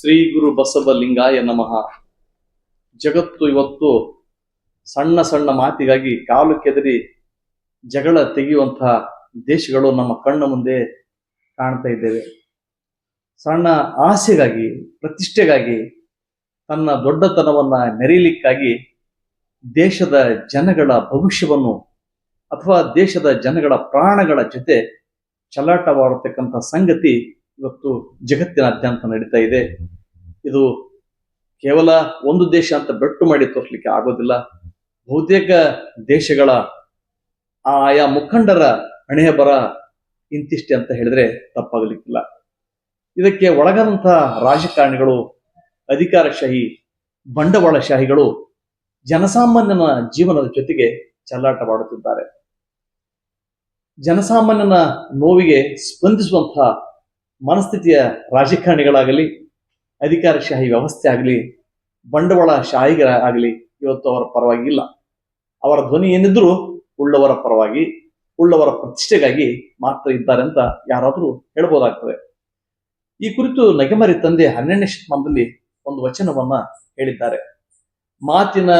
ಶ್ರೀ ಗುರು ಬಸವ ಲಿಂಗಾಯ ನಮಃ. ಜಗತ್ತು ಇವತ್ತು ಸಣ್ಣ ಸಣ್ಣ ಮಾತಿಗಾಗಿ ಕಾಲು ಕೆದರಿ ಜಗಳ ತೆಗೆಯುವಂತಹ ದೇಶಗಳು ನಮ್ಮ ಕಣ್ಣ ಮುಂದೆ ಕಾಣ್ತಾ ಇದ್ದೇವೆ. ಸಣ್ಣ ಆಸೆಗಾಗಿ, ಪ್ರತಿಷ್ಠೆಗಾಗಿ, ತನ್ನ ದೊಡ್ಡತನವನ್ನ ಮೆರೀಲಿಕ್ಕಾಗಿ ದೇಶದ ಜನಗಳ ಭವಿಷ್ಯವನ್ನು ಅಥವಾ ದೇಶದ ಜನಗಳ ಪ್ರಾಣಗಳ ಜೊತೆ ಚಲಾಟವಾಡತಕ್ಕಂಥ ಸಂಗತಿ ಇವತ್ತು ಜಗತ್ತಿನಾದ್ಯಂತ ನಡೀತಾ ಇದೆ. ಇದು ಕೇವಲ ಒಂದು ದೇಶ ಅಂತ ಬೆಟ್ಟು ಮಾಡಿ ತೋರಿಸ್ಲಿಕ್ಕೆ ಆಗೋದಿಲ್ಲ. ಬಹುತೇಕ ದೇಶಗಳ ಆಯಾ ಮುಖಂಡರ ಹಣೆಯ ಬರ ಇಂತಿಷ್ಟೆ ಅಂತ ಹೇಳಿದ್ರೆ ತಪ್ಪಾಗಲಿಕ್ಕಿಲ್ಲ. ಇದಕ್ಕೆ ಒಳಗಾದಂತಹ ರಾಜಕಾರಣಿಗಳು, ಅಧಿಕಾರಶಾಹಿ, ಬಂಡವಾಳಶಾಹಿಗಳು ಜನಸಾಮಾನ್ಯನ ಜೀವನದ ಜೊತೆಗೆ ಚಲ್ಲಾಟವಾಡುತ್ತಿದ್ದಾರೆ. ಜನಸಾಮಾನ್ಯನ ನೋವಿಗೆ ಸ್ಪಂದಿಸುವಂತಹ ಮನಸ್ಥಿತಿಯ ರಾಜಕಾರಣಿಗಳಾಗಲಿ, ಅಧಿಕಾರಶಾಹಿ ವ್ಯವಸ್ಥೆ ಆಗಲಿ, ಬಂಡವಾಳ ಶಾಹಿಗಳಾಗಲಿ ಇವತ್ತು ಅವರ ಪರವಾಗಿ ಇಲ್ಲ. ಅವರ ಧ್ವನಿ ಏನಿದ್ರು ಉಳ್ಳವರ ಪರವಾಗಿ, ಉಳ್ಳವರ ಪ್ರತಿಷ್ಠೆಗಾಗಿ ಮಾತ್ರ ಇದ್ದಾರೆ ಅಂತ ಯಾರಾದರೂ ಹೇಳ್ಬೋದಾಗ್ತದೆ. ಈ ಕುರಿತು ನಗೆಮರಿ ತಂದೆ ಹನ್ನೆರಡನೇ ಶತಮಾನದಲ್ಲಿ ಒಂದು ವಚನವನ್ನ ಹೇಳಿದ್ದಾರೆ. ಮಾತಿನ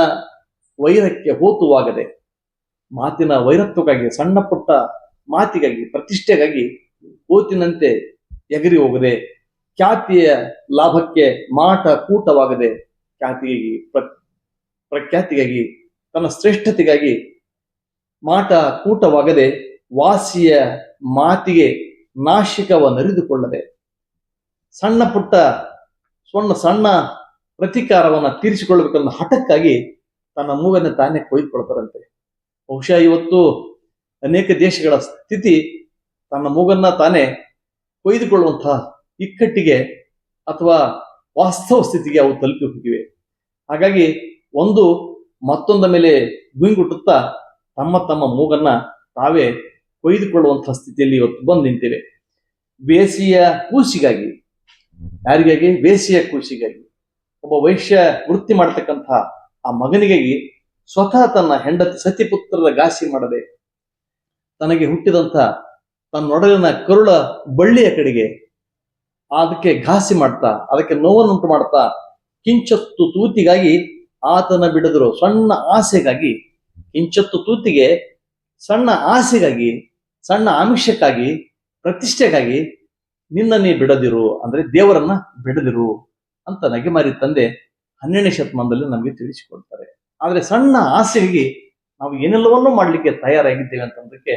ವೈರಕ್ಕೆ ಹೋತುವಾಗದೆ, ಮಾತಿನ ವೈರತ್ವಕ್ಕಾಗಿ ಸಣ್ಣ ಪುಟ್ಟ ಮಾತಿಗಾಗಿ, ಪ್ರತಿಷ್ಠೆಗಾಗಿ ಓತಿನಂತೆ ಎಗರಿ ಹೋಗದೆ, ಖ್ಯಾತಿಯ ಲಾಭಕ್ಕೆ ಮಾಟ ಕೂಟವಾಗದೆ ಖ್ಯಾತಿಗಾಗಿ ಪ್ರ, ಪ್ರಖ್ಯಾತಿಗಾಗಿ, ತನ್ನ ಶ್ರೇಷ್ಠತೆಗಾಗಿ ಮಾಟ ಕೂಟವಾಗದೆ ವಾಸಿಯ ಮಾತಿಗೆ ನಾಶಿಕವನ್ನರಿದುಕೊಳ್ಳದೆ ಸಣ್ಣ ಪುಟ್ಟ, ಸಣ್ಣ ಸಣ್ಣ ಪ್ರತಿಕಾರವನ್ನ ತೀರಿಸಿಕೊಳ್ಳಬೇಕನ್ನೋ ಹಠಕ್ಕಾಗಿ ತನ್ನ ಮೂಗನ್ನ ತಾನೇ ಕೊಯ್ದುಕೊಳ್ತಾರಂತೆ. ಬಹುಶಃ ಇವತ್ತು ಅನೇಕ ದೇಶಗಳ ಸ್ಥಿತಿ ತನ್ನ ಮೂಗನ್ನ ತಾನೇ ಕೊಯ್ದುಕೊಳ್ಳುವಂತಹ ಇಕ್ಕಟ್ಟಿಗೆ ಅಥವಾ ವಾಸ್ತವ ಸ್ಥಿತಿಗೆ ಅವು ತಲುಪಿ ಹೋಗಿವೆ. ಹಾಗಾಗಿ ಒಂದು ಮತ್ತೊಂದ ಮೇಲೆ ಗುಂಗುಟ್ಟುತ್ತಾ ತಮ್ಮ ತಮ್ಮ ಮೂಗನ್ನ ತಾವೇ ಕೊಯ್ದುಕೊಳ್ಳುವಂತಹ ಸ್ಥಿತಿಯಲ್ಲಿ ಇವತ್ತು ಬಂದು ನಿಂತಿವೆ. ಬೇಸಿಯ ಕೂಸಿಗಾಗಿ, ಯಾರಿಗಾಗಿ? ಬೇಸಿಯ ಕೂಸಿಗಾಗಿ. ಒಬ್ಬ ವೈಶ್ಯ ವೃತ್ತಿ ಮಾಡತಕ್ಕಂತಹ ಆ ಮಗನಿಗಾಗಿ ಸ್ವತಃ ತನ್ನ ಹೆಂಡತಿ ಸತಿಪುತ್ರರ ಘಾಸಿ ಮಾಡದೆ ತನಗೆ ಹುಟ್ಟಿದಂಥ ತನ್ನೊಡಲಿನ ಕರುಳ ಬಳ್ಳಿಯ ಕಡೆಗೆ ಅದಕ್ಕೆ ಘಾಸಿ ಮಾಡ್ತಾ, ಅದಕ್ಕೆ ನೋವನ್ನುಂಟು ಮಾಡ್ತಾ, ಕಿಂಚತ್ತು ತೂತಿಗಾಗಿ ಆತನ ಬಿಡದರು ಸಣ್ಣ ಆಸೆಗಾಗಿ, ಕಿಂಚತ್ತು ತೂತಿಗೆ ಸಣ್ಣ ಆಸೆಗಾಗಿ, ಸಣ್ಣ ಆಮಿಷಕ್ಕಾಗಿ, ಪ್ರತಿಷ್ಠೆಗಾಗಿ ನಿನ್ನ ನೀ ಬಿಡದಿರು, ಅಂದ್ರೆ ದೇವರನ್ನ ಬಿಡದಿರು ಅಂತ ನಗೆಮಾರಿ ತಂದೆ ಹನ್ನೆರಡನೇ ಶತಮಾನದಲ್ಲಿ ನಮಗೆ ತಿಳಿಸಿಕೊಡ್ತಾರೆ. ಆದರೆ ಸಣ್ಣ ಆಸೆಗಾಗಿ ನಾವು ಏನೆಲ್ಲವನ್ನೂ ಮಾಡ್ಲಿಕ್ಕೆ ತಯಾರಾಗಿದ್ದೇವೆ ಅಂತಂದಕ್ಕೆ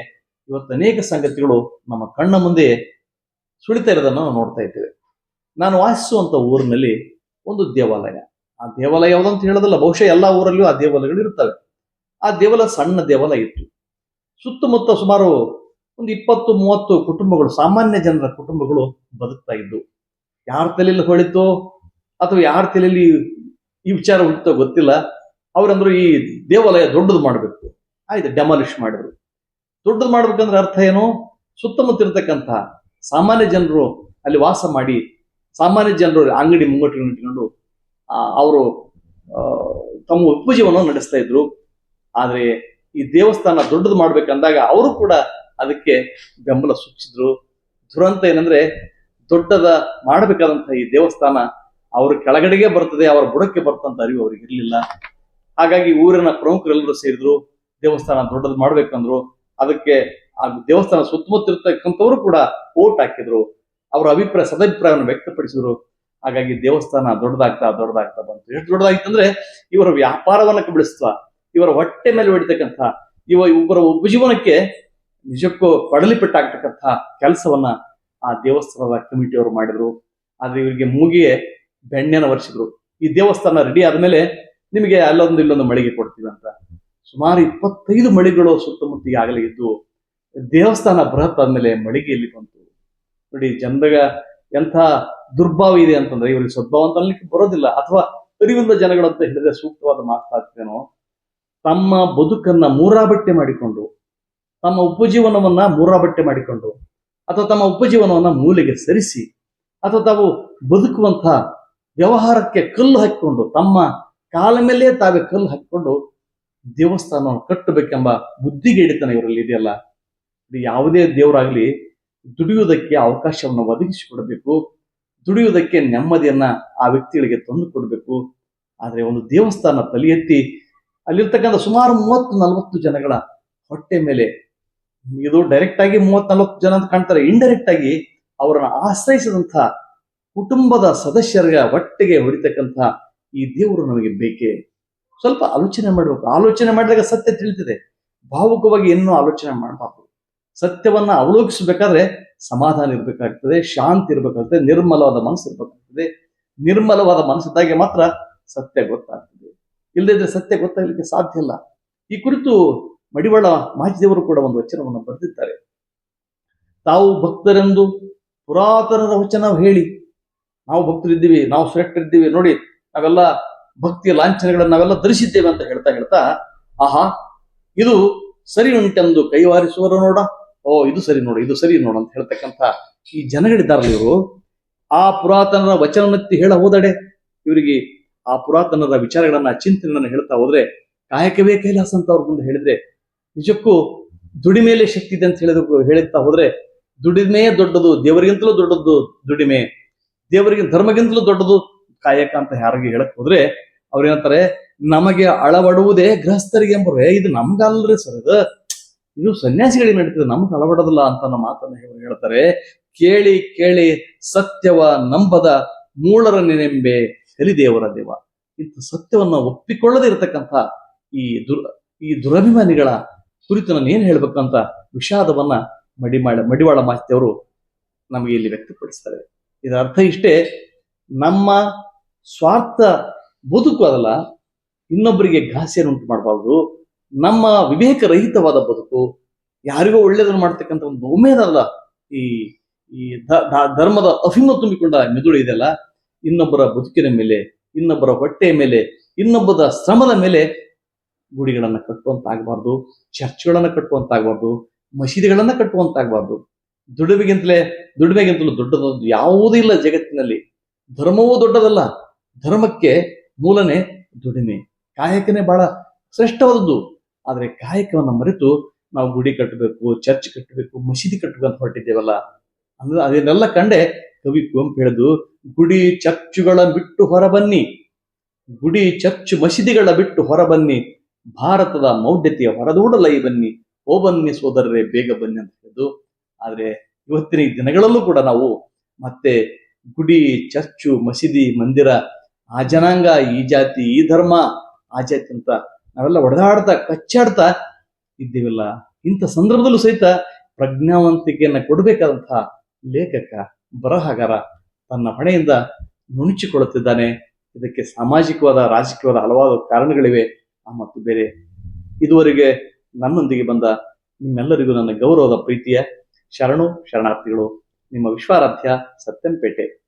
ಇವತ್ತು ಅನೇಕ ಸಂಗತಿಗಳು ನಮ್ಮ ಕಣ್ಣ ಮುಂದೆ ಸುಳಿತಾ ಇರೋದನ್ನು ನಾವು ನೋಡ್ತಾ ಇದ್ದೇವೆ. ನಾನು ವಾಸಿಸುವಂತ ಊರಿನಲ್ಲಿ ಒಂದು ದೇವಾಲಯ. ಆ ದೇವಾಲಯ ಯಾವುದಂತ ಹೇಳೋದಲ್ಲ, ಬಹುಶಃ ಎಲ್ಲಾ ಊರಲ್ಲಿಯೂ ಆ ದೇವಾಲಯಗಳು ಇರ್ತವೆ. ಆ ದೇವಾಲಯ ಸಣ್ಣ ದೇವಾಲಯ ಇತ್ತು. ಸುತ್ತಮುತ್ತ ಸುಮಾರು ಒಂದು ಇಪ್ಪತ್ತು, ಮೂವತ್ತು ಕುಟುಂಬಗಳು, ಸಾಮಾನ್ಯ ಜನರ ಕುಟುಂಬಗಳು ಬದುಕ್ತಾ ಇದ್ದು, ಯಾರ ತಲೆಯಲ್ಲಿ ಹೊಳಿತೋ ಅಥವಾ ಯಾರ ತಲೆಯಲ್ಲಿ ಈ ವಿಚಾರ ಉಂಟೋ ಗೊತ್ತಿಲ್ಲ. ಅವ್ರಂದ್ರು ಈ ದೇವಾಲಯ ದೊಡ್ಡದು ಮಾಡಬೇಕು. ಆಯ್ತು ಡೆಮಾಲಿಷ್ ಮಾಡಿದ್ರು. ದೊಡ್ಡದು ಮಾಡ್ಬೇಕಂದ್ರೆ ಅರ್ಥ ಏನು? ಸುತ್ತಮುತ್ತ ಇರತಕ್ಕಂಥ ಸಾಮಾನ್ಯ ಜನರು ಅಲ್ಲಿ ವಾಸ ಮಾಡಿ, ಸಾಮಾನ್ಯ ಜನರು ಅಂಗಡಿ ಮುಂಗಟ್ಟು ಇಟ್ಕೊಂಡು ಅವರು ತಮ್ಮ ಉಪಜೀವನವನ್ನು ನಡೆಸ್ತಾ ಇದ್ರು. ಆದರೆ ಈ ದೇವಸ್ಥಾನ ದೊಡ್ಡದು ಮಾಡ್ಬೇಕಂದಾಗ ಅವರು ಕೂಡ ಅದಕ್ಕೆ ಬೆಂಬಲ ಸೂಚಿಸಿದ್ರು. ದುರಂತ ಏನಂದ್ರೆ ದೊಡ್ಡದ ಮಾಡಬೇಕಾದಂತಹ ಈ ದೇವಸ್ಥಾನ ಅವ್ರ ಕೆಳಗಡೆಗೆ ಬರ್ತದೆ, ಅವರ ಬುಡಕ್ಕೆ ಬರ್ತಂತ ಅರಿವು ಅವ್ರಿಗೆ ಇರಲಿಲ್ಲ. ಹಾಗಾಗಿ ಊರಿನ ಪ್ರಮುಖರೆಲ್ಲರೂ ಸೇರಿದ್ರು, ದೇವಸ್ಥಾನ ದೊಡ್ಡದು ಮಾಡ್ಬೇಕಂದ್ರು. ಅದಕ್ಕೆ ಆ ದೇವಸ್ಥಾನ ಸುತ್ತಮುತ್ತ ಇರ್ತಕ್ಕಂಥವ್ರು ಕೂಡ ಓಟ್ ಹಾಕಿದ್ರು. ಅವರ ಅಭಿಪ್ರಾಯ, ಸದಭಿಪ್ರಾಯವನ್ನು ವ್ಯಕ್ತಪಡಿಸಿದ್ರು. ಹಾಗಾಗಿ ದೇವಸ್ಥಾನ ದೊಡ್ಡದಾಗ್ತಾ ದೊಡ್ಡದಾಗ್ತಾ ಬಂತು. ಎಷ್ಟು ದೊಡ್ಡದಾಗಿತ್ತಂದ್ರೆ ಇವರ ವ್ಯಾಪಾರವನ್ನ ಕಬಳಿಸ್ತಾ, ಇವರ ಹೊಟ್ಟೆ ಮೇಲೆ ಹೊಡಿತಕ್ಕಂಥ, ಇವ ಒಬ್ಬರ ಉಪಜೀವನಕ್ಕೆ ನಿಜಕ್ಕೂ ಪಡಲಿ ಪೆಟ್ಟಾಗ್ತಕ್ಕಂಥ ಕೆಲಸವನ್ನ ಆ ದೇವಸ್ಥಾನದ ಕಮಿಟಿಯವರು ಮಾಡಿದ್ರು. ಆದ್ರೆ ಇವರಿಗೆ ಮೂಗಿಗೆ ಬೆಣ್ಣೆನ ವರ್ಷಿದ್ರು ಈ ದೇವಸ್ಥಾನ ರೆಡಿ ಆದ್ಮೇಲೆ ನಿಮಗೆ ಅಲ್ಲೊಂದು ಇಲ್ಲೊಂದು ಮಳಿಗೆ ಕೊಡ್ತೀವಿ ಅಂತ. ಸುಮಾರು ಇಪ್ಪತ್ತೈದು ಮಳಿಗಳು ಸುತ್ತಮುತ್ತ ಆಗಲೇ ಇದ್ದು ದೇವಸ್ಥಾನ ಬೃಹತ್ ಆದ್ಮೇಲೆ ಮಳಿಗೆಯಲ್ಲಿ ಬಂತು. ನೋಡಿ ಜನರಿಗೆ ಎಂಥ ದುರ್ಭಾವ ಇದೆ ಅಂತಂದ್ರೆ, ಇವರಿಗೆ ಸದ್ಭಾವ ಅಂತ ಅನ್ಲಿಕ್ಕೆ ಬರೋದಿಲ್ಲ. ಅಥವಾ ಅರಿವಿಂದ ಜನಗಳಂತ ಹೇಳಿದ್ರೆ ಸೂಕ್ತವಾದ ಮಾತಾಡ್ತೇನೋ ತಮ್ಮ ಬದುಕನ್ನ ಮೂರಾಬಟ್ಟೆ ಮಾಡಿಕೊಂಡು, ತಮ್ಮ ಉಪಜೀವನವನ್ನ ಮೂರಾಬಟ್ಟೆ ಮಾಡಿಕೊಂಡು, ಅಥವಾ ತಮ್ಮ ಉಪಜೀವನವನ್ನ ಮೂಲೆಗೆ ಸರಿಸಿ, ಅಥವಾ ತಾವು ಬದುಕುವಂತ ವ್ಯವಹಾರಕ್ಕೆ ಕಲ್ಲು ಹಾಕಿಕೊಂಡು, ತಮ್ಮ ಕಾಲ ಮೇಲೆ ತಾವೇ ಕಲ್ಲು ಹಾಕಿಕೊಂಡು ದೇವಸ್ಥಾನವನ್ನು ಕಟ್ಟಬೇಕೆಂಬ ಬುದ್ಧಿಗೆ ಬುದ್ಧಿಗೇಡಿತನ ಇವರಲ್ಲಿ ಇದೆಯಲ್ಲ? ಇದು ಯಾವುದೇ ದೇವರಾಗ್ಲಿ ದುಡಿಯುವುದಕ್ಕೆ ಅವಕಾಶವನ್ನು ಒದಗಿಸಿಕೊಡಬೇಕು, ದುಡಿಯುವುದಕ್ಕೆ ನೆಮ್ಮದಿಯನ್ನ ಆ ವ್ಯಕ್ತಿಗಳಿಗೆ ತಂದು ಕೊಡಬೇಕು. ಆದರೆ ಒಂದು ದೇವಸ್ಥಾನ ತಲೆ ಎತ್ತಿ ಅಲ್ಲಿರ್ತಕ್ಕಂಥ ಸುಮಾರು ಮೂವತ್ತು ನಲವತ್ತು ಜನಗಳ ಹೊಟ್ಟೆ ಮೇಲೆ ಇದು ಡೈರೆಕ್ಟ್ ಆಗಿ ಮೂವತ್ ನಲವತ್ತು ಜನ ಅಂತ ಕಾಣ್ತಾರೆ. ಇಂಡೈರೆಕ್ಟ್ ಆಗಿ ಅವರನ್ನ ಆಶ್ರಯಿಸಿದಂಥ ಕುಟುಂಬದ ಸದಸ್ಯರ ಹೊಟ್ಟೆಗೆ ಹೊಡಿತಕ್ಕಂಥ ಈ ದೇವರು ನಮಗೆ ಬೇಕೇ? ಸ್ವಲ್ಪ ಆಲೋಚನೆ ಮಾಡಬೇಕು ಆಲೋಚನೆ ಮಾಡಿದಾಗ ಸತ್ಯ ತಿಳಿತದೆ. ಭಾವುಕವಾಗಿ ಇನ್ನೂ ಆಲೋಚನೆ ಮಾಡಬಾರ್ದು. ಸತ್ಯವನ್ನ ಅವಲೋಕಿಸಬೇಕಾದ್ರೆ ಸಮಾಧಾನ ಇರಬೇಕಾಗ್ತದೆ, ಶಾಂತಿ ಇರಬೇಕಾಗ್ತದೆ, ನಿರ್ಮಲವಾದ ಮನಸ್ಸು ಇರಬೇಕಾಗ್ತದೆ. ನಿರ್ಮಲವಾದ ಮನಸ್ಸಿದ್ದಾಗೆ ಮಾತ್ರ ಸತ್ಯ ಗೊತ್ತಾಗ್ತದೆ. ಇಲ್ಲದಿದ್ರೆ ಸತ್ಯ ಗೊತ್ತಾಗಲಿಕ್ಕೆ ಸಾಧ್ಯ ಇಲ್ಲ. ಈ ಕುರಿತು ಮಡಿವಾಳ ಮಾಚಿದೇವರು ಕೂಡ ಒಂದು ವಚನವನ್ನು ಬರೆದಿದ್ದಾರೆ. ತಾವು ಭಕ್ತರೆಂದು ಪುರಾತನರ ವಚನ ಹೇಳಿ. ನಾವು ಭಕ್ತರಿದ್ದೀವಿ, ನಾವು ಶ್ರೇಷ್ಠರಿದ್ದೀವಿ, ನೋಡಿ, ನಾವೆಲ್ಲ ಭಕ್ತಿಯ ಲಾಂಛನಗಳನ್ನು ನಾವೆಲ್ಲ ಧರಿಸಿದ್ದೇವೆ ಅಂತ ಹೇಳ್ತಾ ಹೇಳ್ತಾ, ಆಹಾ, ಇದು ಸರಿ ಉಂಟೆಂದು ಕೈವಾರಿಸುವರು ನೋಡ. ಓ, ಇದು ಸರಿ ನೋಡು, ಇದು ಸರಿ ನೋಡು ಅಂತ ಹೇಳ್ತಕ್ಕಂಥ ಈ ಜನಗಳಿದ್ದಾರಲ್ಲ ಇವರು. ಆ ಪುರಾತನರ ವಚನವನ್ನೆತ್ತಿ ಹೇಳ ಹೋದಡೆ. ಇವರಿಗೆ ಆ ಪುರಾತನರ ವಿಚಾರಗಳನ್ನ, ಚಿಂತನೆಗಳನ್ನ ಹೇಳ್ತಾ ಹೋದ್ರೆ ಕಾಯಕವೇ ಕೈಲಾಸ ಅಂತ ಅವ್ರ ಮುಂದೆ ಹೇಳಿದ್ರೆ, ನಿಜಕ್ಕೂ ದುಡಿಮೆಯಲ್ಲೇ ಶಕ್ತಿ ಇದೆ ಅಂತ ಹೇಳಿದ ಹೇಳುತ್ತಾ ಹೋದ್ರೆ ದುಡಿಮೆಯೇ ದೊಡ್ಡದು, ದೇವರಿಗಿಂತಲೂ ದೊಡ್ಡದು ದುಡಿಮೆ, ದೇವರಿಗೆ ಧರ್ಮಗಿಂತಲೂ ದೊಡ್ಡದು ಕಾಯಕ ಅಂತ ಯಾರಿಗೆ ಹೇಳಕ್ ಹೋದ್ರೆ ಅವ್ರೇನಂತಾರೆ ನಮಗೆ ಅಳವಡುವುದೇ ಗೃಹಸ್ಥರಿಗೆ ಎಂಬರೇ ಇದು ನಮ್ಗಲ್ರಿ ಸರ್ ಇದು. ಇದು ಸನ್ಯಾಸಿಗಳಿಗೆ ನಡೀತದೆ, ನಮ್ಗೆ ಅಳವಡೋದಿಲ್ಲ ಅಂತ ನಮ್ಮ ಮಾತನ್ನ ಹೇಳ್ತಾರೆ. ಕೇಳಿ ಕೇಳಿ, ಸತ್ಯವ ನಂಬದ ಮೂಳರ ನೆನೆಂಬೆ ಕಲಿದೇವರ ದೇವ. ಇಂಥ ಸತ್ಯವನ್ನ ಒಪ್ಪಿಕೊಳ್ಳದೆ ಇರತಕ್ಕಂಥ ಈ ದುರ್, ಈ ದುರಭಿಮಾನಿಗಳ ಕುರಿತು ನಾನು ಏನ್ ಹೇಳ್ಬೇಕಂತ ವಿಷಾದವನ್ನ ಮಡಿಮಾಳ ಮಡಿವಾಳ ಮಾಹಿತಿಯವರು ನಮಗೆ ಇಲ್ಲಿ ವ್ಯಕ್ತಪಡಿಸ್ತಾರೆ. ಇದರ ಅರ್ಥ ಇಷ್ಟೇ, ನಮ್ಮ ಸ್ವಾರ್ಥ ಬದುಕು ಅದಲ್ಲ ಇನ್ನೊಬ್ಬರಿಗೆ ಘಾಸಿಯನ್ನು ಉಂಟು ಮಾಡಬಾರ್ದು ನಮ್ಮ ವಿವೇಕರಹಿತವಾದ ಬದುಕು, ಯಾರಿಗೋ ಒಳ್ಳೇದನ್ನು ಮಾಡ್ತಕ್ಕಂಥ ಒಂದು ಬಹುಮೇನಲ್ಲ ಈ ಈ ಧರ್ಮದ ಅಫಿಮ ತುಂಬಿಕೊಂಡ ಮೆದುಳು ಇದೆಲ್ಲ ಇನ್ನೊಬ್ಬರ ಬದುಕಿನ ಮೇಲೆ, ಇನ್ನೊಬ್ಬರ ಹೊಟ್ಟೆಯ ಮೇಲೆ, ಇನ್ನೊಬ್ಬದ ಶ್ರಮದ ಮೇಲೆ ಗುಡಿಗಳನ್ನು ಕಟ್ಟುವಂತಾಗಬಾರ್ದು, ಚರ್ಚ್ಗಳನ್ನು ಕಟ್ಟುವಂತಾಗಬಾರ್ದು, ಮಸೀದಿಗಳನ್ನು ಕಟ್ಟುವಂತಾಗಬಾರ್ದು. ದುಡಿಮೆಗಿಂತಲೇ, ದುಡಿಮೆಗಿಂತಲೂ ದೊಡ್ಡದೊಂದು ಯಾವುದೂ ಇಲ್ಲ ಜಗತ್ತಿನಲ್ಲಿ. ಧರ್ಮವೂ ದೊಡ್ಡದಲ್ಲ. ಧರ್ಮಕ್ಕೆ ಮೂಲನೇ ದುಡಿಮೆ. ಕಾಯಕನೇ ಬಹಳ ಶ್ರೇಷ್ಠವಾದದ್ದು. ಆದರೆ ಕಾಯಕವನ್ನ ಮರೆತು ನಾವು ಗುಡಿ ಕಟ್ಟಬೇಕು, ಚರ್ಚ್ ಕಟ್ಟಬೇಕು, ಮಸೀದಿ ಕಟ್ಟಬೇಕು ಅಂತ ಹೊರಟಿದ್ದೇವಲ್ಲ. ಅಂದ್ರೆ ಅದನ್ನೆಲ್ಲ ಕಂಡೆ ಕವಿ ಕುವೆಂಪು ಹೇಳಿದು ಗುಡಿ ಚರ್ಚುಗಳ ಬಿಟ್ಟು ಹೊರಬನ್ನಿ. ಗುಡಿ ಚರ್ಚು ಮಸೀದಿಗಳ ಬಿಟ್ಟು ಹೊರಬನ್ನಿ. ಭಾರತದ ಮೌಢ್ಯತೆಯ ಹೊರದೂಡಲೈ ಬನ್ನಿ. ಓ ಬನ್ನಿ ಸೋದರರೇ, ಬೇಗ ಬನ್ನಿ ಅಂತ ಹೇಳಿದ್ದು. ಆದರೆ ಇವತ್ತಿನ ದಿನಗಳಲ್ಲೂ ಕೂಡ ನಾವು ಮತ್ತೆ ಗುಡಿ, ಚರ್ಚು, ಮಸೀದಿ, ಮಂದಿರ ಆ ಜನಾಂಗ, ಈ ಜಾತಿ, ಈ ಧರ್ಮ, ಆ ಜಾತಿ ಅಂತ ನಾವೆಲ್ಲ ಒಡೆದಾಡ್ತಾ, ಕಚ್ಚಾಡ್ತಾ ಇದ್ದೀವಲ್ಲ? ಇಂಥ ಸಂದರ್ಭದಲ್ಲೂ ಸಹಿತ ಪ್ರಜ್ಞಾವಂತಿಕೆಯನ್ನ ಕೊಡಬೇಕಾದಂತಹ ಲೇಖಕ ಬರಹಗಾರ ತನ್ನ ಹೊಣೆಯಿಂದ ನುಣುಚಿಕೊಳ್ಳುತ್ತಿದ್ದಾನೆ. ಇದಕ್ಕೆ ಸಾಮಾಜಿಕವಾದ, ರಾಜಕೀಯವಾದ ಹಲವಾರು ಕಾರಣಗಳಿವೆ. ಆ ಮತ್ತು ಬೇರೆ. ಇದುವರೆಗೆ ನನ್ನೊಂದಿಗೆ ಬಂದ ನಿಮ್ಮೆಲ್ಲರಿಗೂ ನನ್ನ ಗೌರವದ ಪ್ರೀತಿಯ ಶರಣು, ಶರಣಾರ್ಥಿಗಳು. ನಿಮ್ಮ ವಿಶ್ವಾರಾಧ್ಯ ಸತ್ಯಂಪೇಟೆ.